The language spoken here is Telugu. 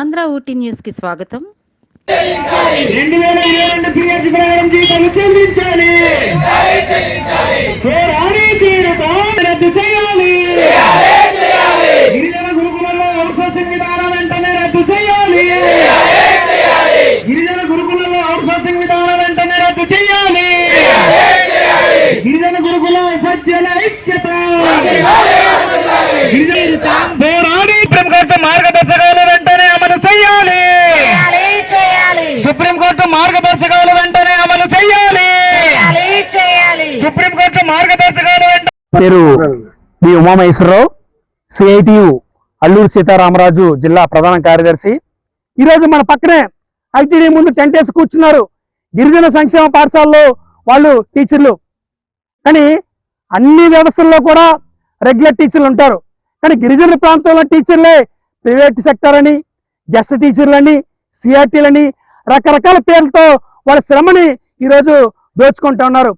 ఆంధ్ర ఊటీ న్యూస్కి స్వాగతం. రెండు వేల ఇరవై రెండు పిఎస్ ప్రకారం జీతాలు చెల్లించాలి. పోరాడి రద్దు చేయాలి. గిరిజన గురుకులలో అవుట్సోర్సింగ్ విధానం వెంటనే రద్దు చేయాలి. గిరిజన గురుకులలో అవుట్సోర్సింగ్ విధానం వెంటనే రద్దు చేయాలి. గిరిజన గురుకుల ఉపాధ్యాయుల ఐక్యత. మార్గదర్శకాలు వెంటనే అమలు చేయాలి. చేయాలి చేయాలి. సుప్రీంకోర్టు మార్గదర్శకాలు వెంటనే పేరు బి ఉమామహేశ్వరరావు సిఐటియు అల్లూరు సీతారామరాజు జిల్లా ప్రధాన కార్యదర్శి. ఈరోజు మన పక్కనే ఐటీడీ ముందు టెంట్ వేసి కూర్చున్నారు. గిరిజన సంక్షేమ పాఠశాలలో వాళ్ళు టీచర్లు. కానీ అన్ని వ్యవస్థల్లో కూడా రెగ్యులర్ టీచర్లు ఉంటారు. కానీ గిరిజన ప్రాంతంలో టీచర్లే ప్రైవేట్ సెక్టర్ అని గెస్ట్ టీచర్లని సిఆర్టీలని రకరకాల పేర్లతో వాళ్ళ శ్రమని ఈరోజు దోచుకుంటా ఉన్నారు.